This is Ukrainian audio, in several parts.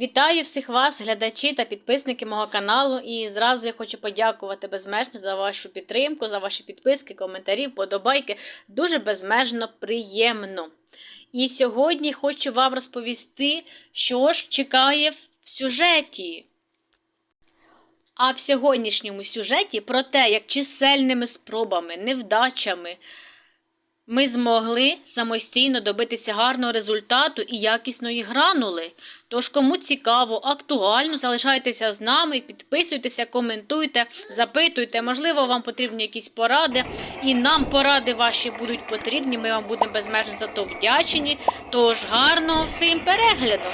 Вітаю всіх вас, глядачі та підписники мого каналу. І зразу я хочу подякувати безмежно за вашу підтримку, за ваші підписки, коментарі, вподобайки. Дуже безмежно приємно. І сьогодні хочу вам розповісти, що ж чекає в сюжеті. А в сьогоднішньому сюжеті про те, як чисельними спробами, невдачами ми змогли самостійно добитися гарного результату і якісної гранули. Тож, кому цікаво, актуально, залишайтеся з нами, підписуйтеся, коментуйте, запитуйте. Можливо, вам потрібні якісь поради, і нам поради ваші будуть потрібні. Ми вам будемо безмежно за то вдячні. Тож гарного всім перегляду!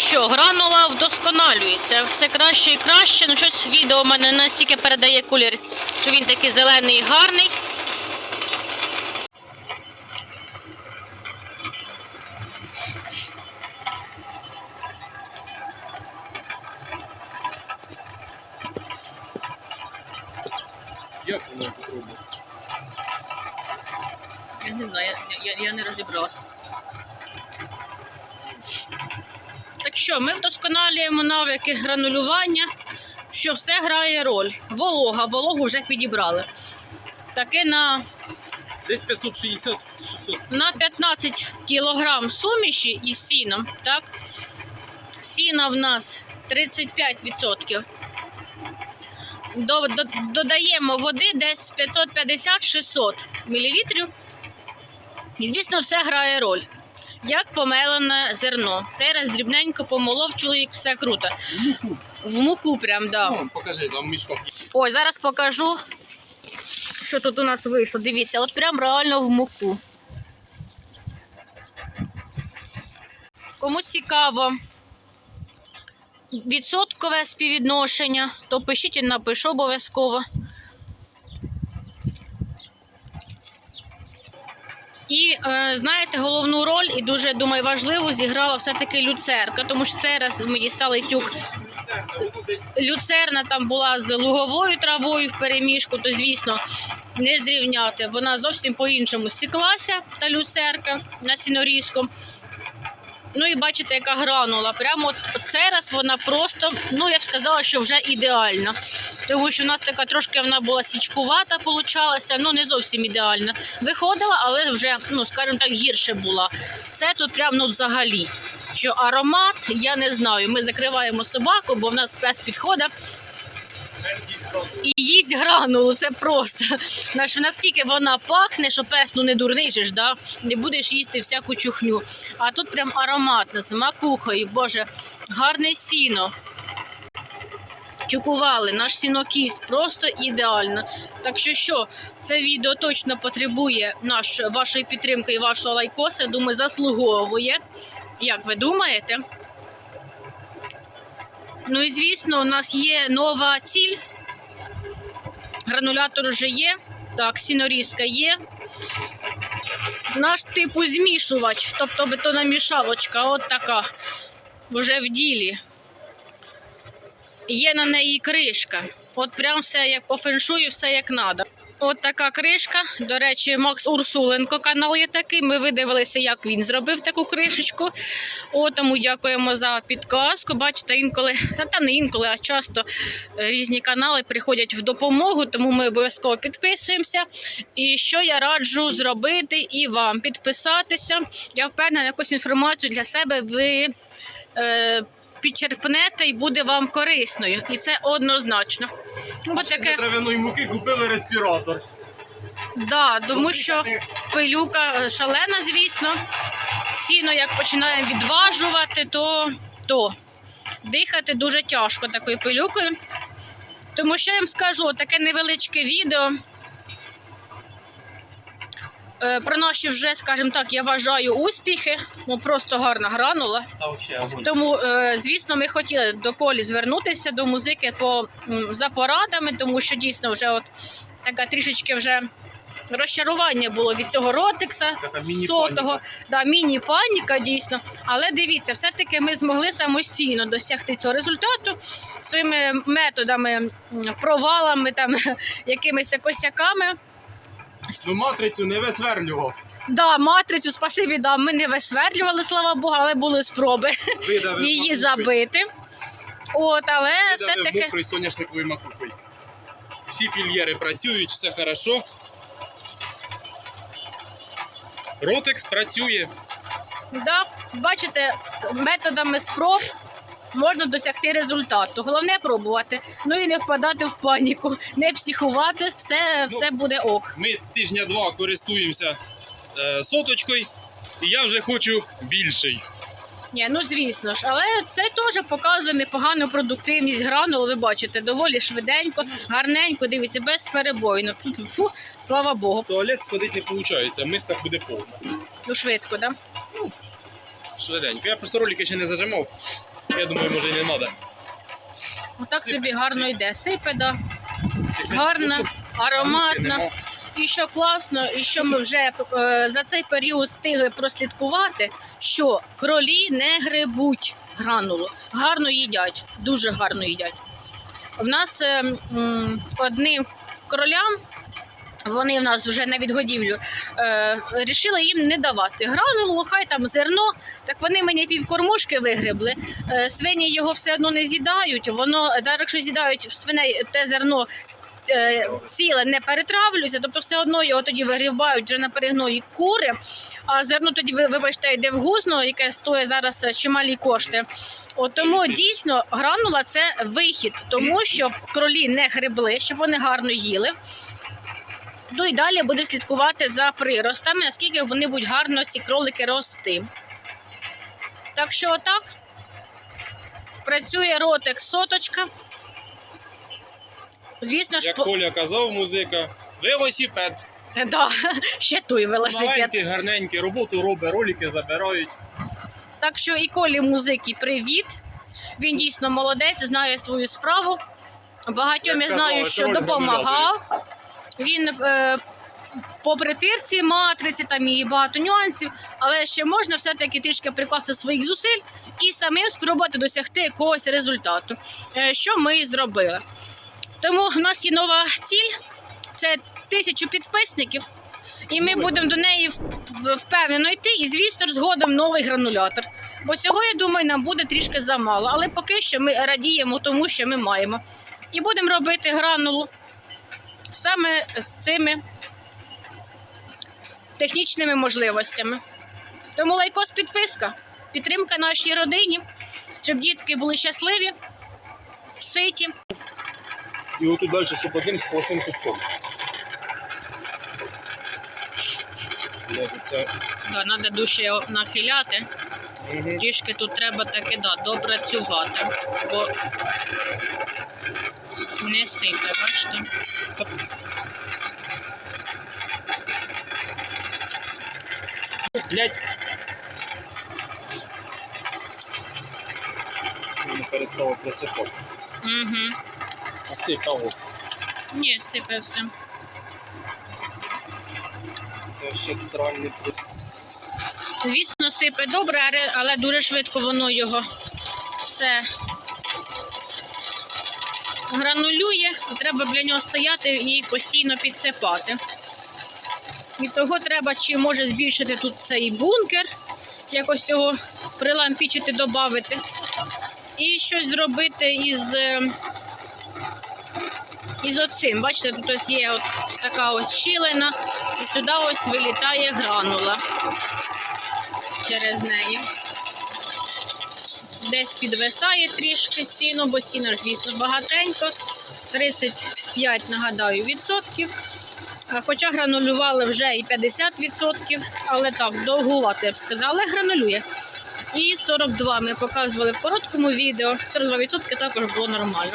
Що, гранула вдосконалюється. Все краще і краще. Ну щось відео в мене настільки передає колір, що він такий зелений і гарний. Як воно робиться? Я не знаю, я, я, я не розібралась. Що, ми вдосконалюємо навики гранулювання, що все грає роль. Волога, вологу вже підібрали. Таке на, Десь 560-600. на 15 кілограм суміші із сіном, так? Сіна в нас 35%. До, до, додаємо води десь 550-600 мл. І, звісно, все грає роль. Як помелене зерно. Цей раз дрібненько помолов чоловік, все круто. В муку прям, да. Ну, покажи, там в мішках. Ой, зараз покажу, що тут у нас вийшло. Дивіться, от прям реально в муку. Кому цікаво відсоткове співвідношення, то пишіть і напишу обов'язково. І е, знаєте, головну роль і дуже думаю важливу зіграла все-таки люцерка, тому що цей раз ми дістали тюк люцерна там була з луговою травою в переміжку, то звісно не зрівняти. Вона зовсім по-іншому сіклася, та люцерка на сінорізку. Ну і бачите, яка гранула. Прямо от цей раз вона просто, ну я б сказала, що вже ідеальна. Тому що у нас така трошки вона була січкувата, получалася, ну не зовсім ідеальна. Виходила, але вже, ну скажімо так, гірше була. Це тут прям ну взагалі. Що аромат, я не знаю. Ми закриваємо собаку, бо в нас пес підходить і їсть гранулу. Це просто. Наскільки вона пахне, що пес ну не дурний да? не будеш їсти всяку чухню. А тут прям ароматно, з макухою, боже, гарне сіно. Тюкували наш сінокіс просто ідеально. Так що що, це відео точно потребує наш, вашої підтримки і вашого лайкоса. Думаю, заслуговує. Як ви думаєте? Ну і звісно, у нас є нова ціль. Гранулятор вже є. Так, сінорізка є. Наш типу змішувач, тобто бетономішалочка, от така. Вже в ділі. Є на неї кришка. От прям все як по феншую, все як треба. От така кришка. До речі, Макс Урсуленко канал є такий. Ми видивилися, як він зробив таку кришечку. От, тому дякуємо за підказку. Бачите, інколи, та, та не інколи, а часто різні канали приходять в допомогу, тому ми обов'язково підписуємося. І що я раджу зробити і вам підписатися. Я впевнена, якусь інформацію для себе ви. Е, Підчерпнете і буде вам корисною, і це однозначно. Бо таке, трав'яної муки купили респіратор. да, тому що пилюка е, шалена, звісно. Сіно як починає відважувати, то, то дихати дуже тяжко такою пилюкою. Тому що я вам скажу, таке невеличке відео. Е, Про наші вже, скажімо так, я вважаю успіхи. Ну просто гарна гранула. Тому, е, звісно, ми хотіли до Колі звернутися до музики по за порадами, тому що дійсно вже от така трішечки вже розчарування було від цього ротикса міні-паніка. сотого. Да, міні-паніка дійсно. Але дивіться, все-таки ми змогли самостійно досягти цього результату своїми методами, провалами, там, якимись косяками. Ну, матрицю не висверлював. Да, матрицю, спасибі, да, ми не висвердлювали, слава Богу, але були спроби Видавив її макухою. забити. От, але Видавив все-таки. мокрою соняшниковою макухою. Всі фільєри працюють, все хорошо. Ротекс працює. Да, бачите, методами спроб можна досягти результату. Головне пробувати. Ну і не впадати в паніку, не психувати, все, Ну, все буде ок. Ми тижня-два користуємося е, соточкою, і я вже хочу більший. Ні, ну звісно ж, але це теж показує непогану продуктивність гранулу. Ви бачите, доволі швиденько, гарненько, дивіться, безперебойно. Фу, слава Богу. Туалет сходити не виходить, миска буде повна. Ну швидко, так? да? Швиденько. Я просто ролики ще не зажимав. Я думаю, може і не треба. Отак собі гарно йде. Сипе, да. гарна, ароматна. І що класно, і що ми вже е, за цей період встигли прослідкувати, що кролі не грибуть гранулу, гарно їдять, дуже гарно їдять. В нас е, одним кролям, вони в нас вже на відгодівлю, е, рішили їм не давати гранулу, хай там зерно. Так вони мені півкормушки вигребли. Е, свині його все одно не з'їдають. Воно, навіть якщо з'їдають свиней те зерно е, ціле не перетравлюється, тобто все одно його тоді вигрібають вже на перегної кури. А зерно тоді, ви- вибачте, йде в гузно, яке стоїть зараз чималі кошти. От тому дійсно гранула це вихід, тому щоб кролі не грибли, щоб вони гарно їли. Ну і далі буде слідкувати за приростами, наскільки вони будуть гарно ці кролики рости. Так що отак. Працює ротик соточка. Звісно ж, Як по... Коля казав, музика, велосипед. да, ще той велосипед. Маленький, гарненький, роботу робить, ролики забирають. Так що і Колі музики привіт. Він дійсно молодець, знає свою справу. Багатьом я знаю, що допомагав. Він е, по притирці матриці там і багато нюансів, але ще можна все-таки трішки прикласти своїх зусиль і самим спробувати досягти якогось результату. Е, що ми і зробили. Тому в нас є нова ціль це тисячу підписників. І ми будемо до неї впевнено йти. І звісно згодом новий гранулятор. Бо цього, я думаю, нам буде трішки замало. Але поки що ми радіємо тому, що ми маємо. І будемо робити гранулу саме з цими технічними можливостями. Тому лайкос підписка, підтримка нашій родині, щоб дітки були щасливі, ситі. І отут далі, щоб одним сплошним куском. Це... Да, треба дужче нахиляти. Угу. Трішки тут треба таки да, допрацювати, бо не сипе, бачите. Блять. Не перестало присипати. Угу. Насипало. Ні, сипе все. Це ще сральний Звісно, сипе добре, але дуже швидко воно його все гранулює, і треба біля нього стояти і постійно підсипати. І того треба чи може збільшити тут цей бункер, якось його прилампічити, додати. І щось зробити із, е, із оцим. Бачите, тут ось є от така ось щілина, і сюди ось вилітає гранула через неї. Десь підвисає трішки сіно, бо сіно звісно, багатенько. 35, нагадаю, відсотків. Хоча гранулювали вже і 50%, але так, довгувато, я б сказала, але гранулює. І 42 ми показували в короткому відео. 42% також було нормально.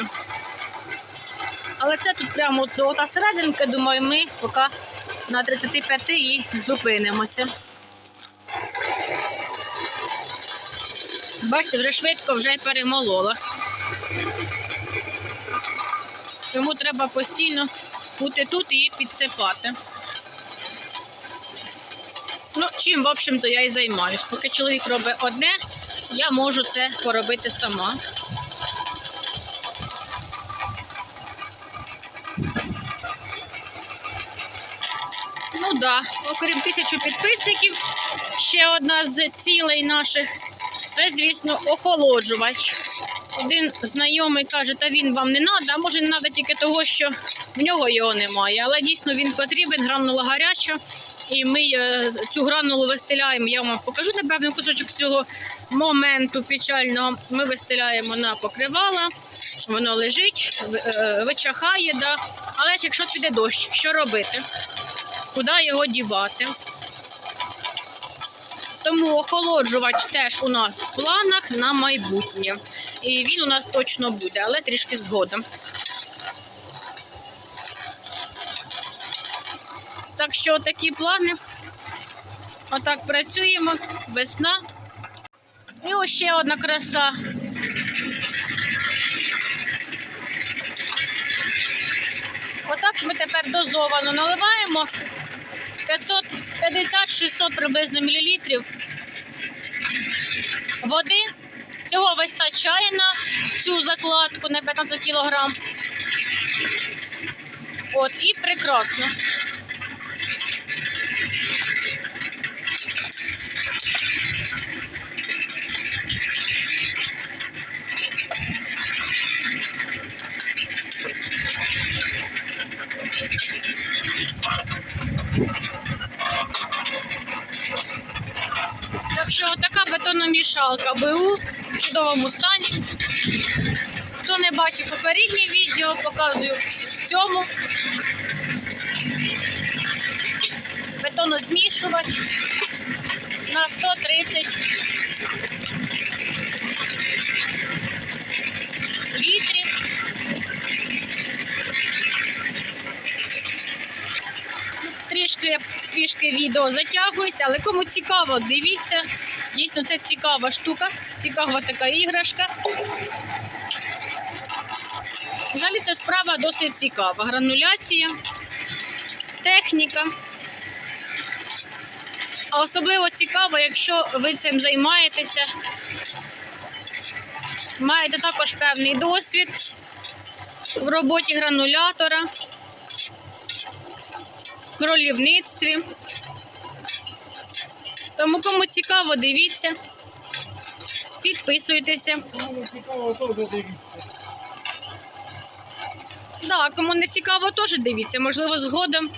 Але це тут прямо от золота серединка, думаю, ми поки на 35 і зупинимося. Бачите, вже швидко вже перемолола. Тому треба постійно бути тут і підсипати. Чим, в общем-то, я і займаюсь. Поки чоловік робить одне, я можу це поробити сама. Ну так, да. окрім тисячу підписників, ще одна з цілей наших це, звісно, охолоджувач. Один знайомий каже, та він вам не треба, а може не треба тільки того, що в нього його немає. Але дійсно він потрібен, гранула гаряча. І ми е, цю гранулу вистеляємо. Я вам покажу, напевно, кусочок цього моменту печального. Ми вистеляємо на покривала, воно лежить, е, вичахає, да. але якщо піде дощ, що робити? Куди його дівати? Тому охолоджувач теж у нас в планах на майбутнє. І він у нас точно буде, але трішки згодом. Так що такі плани. Отак працюємо. Весна. І ось ще одна краса. Отак ми тепер дозовано наливаємо 550-600 приблизно мілілітрів води. Цього вистачає на цю закладку на 15 кілограм. От, і прекрасно. Так що така бетономішалка БУ в чудовому стані. Хто не бачив попереднє відео, показую в цьому. Бетонозмішувач на 130 літрів. Трішки, трішки відео затягується, але кому цікаво, дивіться. Дійсно, це цікава штука, цікава така іграшка. Взагалі ця справа досить цікава. Грануляція, техніка. А особливо цікаво, якщо ви цим займаєтеся, маєте також певний досвід в роботі гранулятора, в кролівництві. Тому кому цікаво, дивіться, підписуйтеся. Да, кому не цікаво, теж дивіться, можливо, згодом.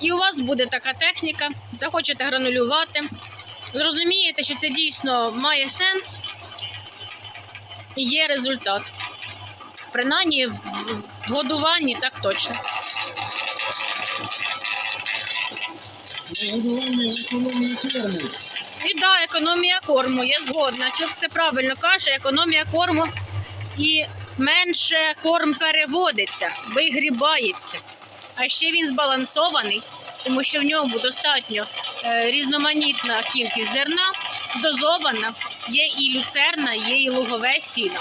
І у вас буде така техніка, захочете гранулювати. Зрозумієте, що це дійсно має сенс і є результат. Принаймні в годуванні так точно. І да, економія корму, я згодна. Чоловік все правильно каже, економія корму і менше корм переводиться, вигрібається. А ще він збалансований, тому що в ньому достатньо е, різноманітна кількість зерна, дозована, є і люцерна, є і лугове сіно.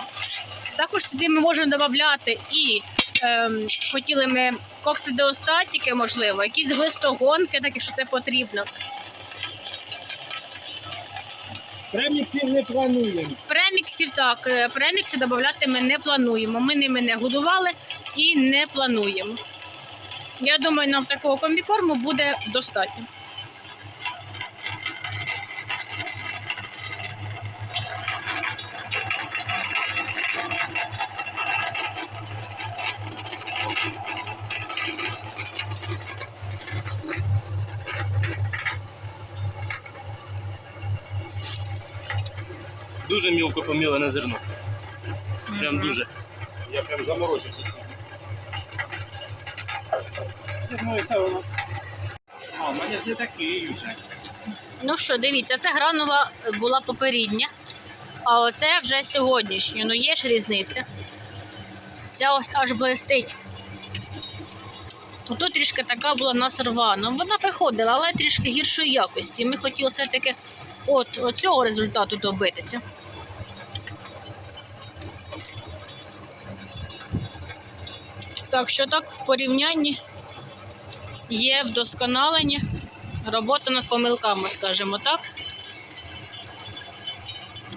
Також сюди ми можемо додати і ем, хотіли ми коксидеостатики, можливо, якісь глистогонки, так що це потрібно. Преміксів не плануємо. Преміксів так, е, премікси додати ми не плануємо. Ми ними не годували і не плануємо. Я думаю, нам такого комбікорму буде достатньо. Дуже мілко помілене зерно. Прям дуже. Я прям заморочився. цим. Ну і все воно. А, в мене не такий вже. Ну що, дивіться, це гранула була попередня, а оце вже сьогоднішня. Ну є ж різниця. Ця ось аж блистить. Тут трішки така була насорвана. Вона виходила, але трішки гіршої якості. Ми хотіли все-таки от, от цього результату добитися. Так що так в порівнянні є вдосконалення Робота над помилками, скажімо так.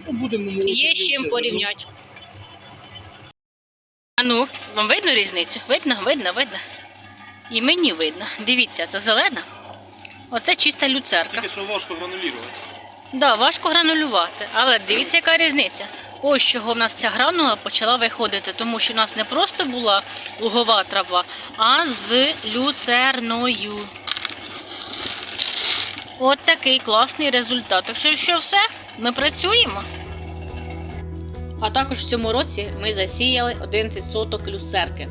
Ну, будемо Є з чим порівняти. А ну, вам видно різницю? Видно, видно, видно. І мені видно. Дивіться, це зелена. Оце чиста люцерка. Тільки що важко гранулювати. Да, важко гранулювати, але дивіться, яка різниця. Ось чого в нас ця гранула почала виходити, тому що в нас не просто була лугова трава, а з люцерною. От такий класний результат. Так що, що все, ми працюємо. А також в цьому році ми засіяли 11 соток люцерки.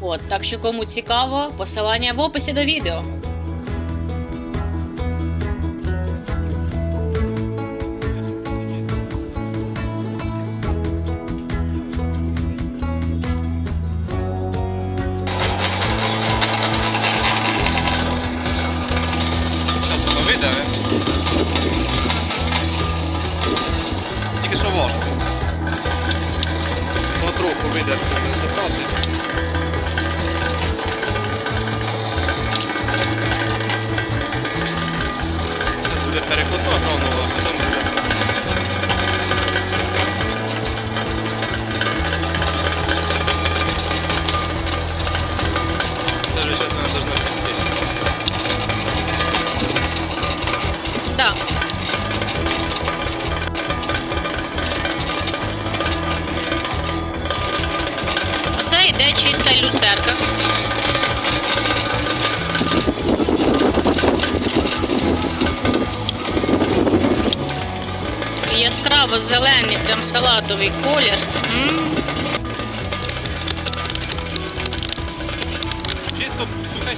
От, так що кому цікаво, посилання в описі до відео. Зелений, прям салатовий колір. М. Чисто сухе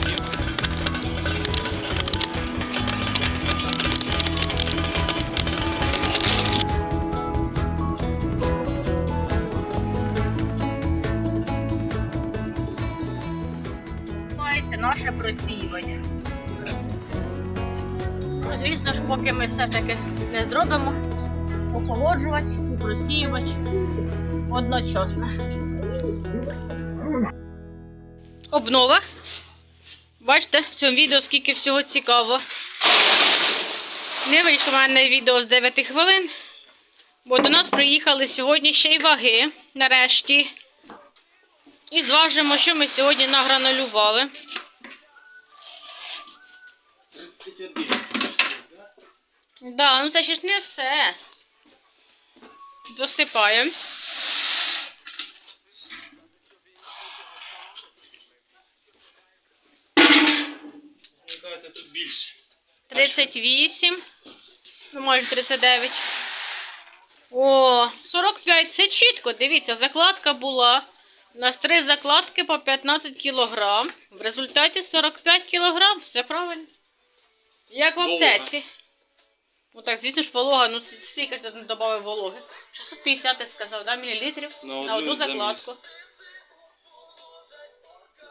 наше просіювання. Ну, Звісно ж, поки ми все-таки не зробимо охолоджувач і просіювач одночасно. Обнова. Бачите, в цьому відео скільки всього цікаво. Не вийшло в мене відео з 9 хвилин, бо до нас приїхали сьогодні ще й ваги, нарешті. І зважимо, що ми сьогодні награнулювали. Да, ну це ще ж не все. Досипаємо. Тут більше. 38. Ну, може 39. О, 45. Все чітко. Дивіться, закладка була. У нас три закладки по 15 кілограм. В результаті 45 кілограм. Все правильно. Як в аптеці. Ну так, звісно ж, волога, ну скільки ж ти додав вологи? 650 ти сказав, да, мілілітрів На на одну заміс. закладку.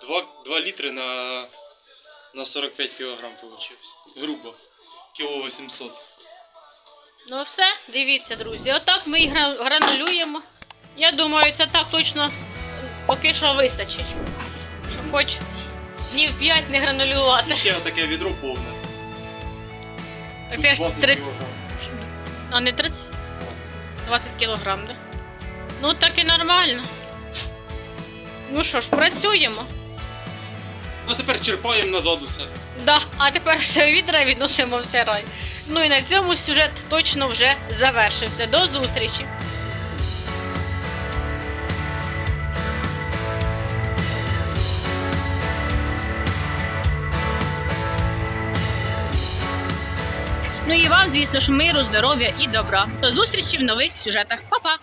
2, 2 літри на, на 45 кг вийшло. Грубо. Кіло 800. Ну все, дивіться, друзі. Отак ми і гра- гранулюємо. Я думаю, це так точно поки що вистачить. Щоб хоч днів 5 не гранулювати. Ще таке відро повне. 20 30, а не 30? 20 кілограм, да? Ну так і нормально. Ну що ж, працюємо. А тепер черпаємо назад усе. Да, а тепер все відра відносимо в сарай. Ну і на цьому сюжет точно вже завершився. До зустрічі! Ну і вам, звісно ж, миру, здоров'я і добра. До зустрічі в нових сюжетах. Па-па!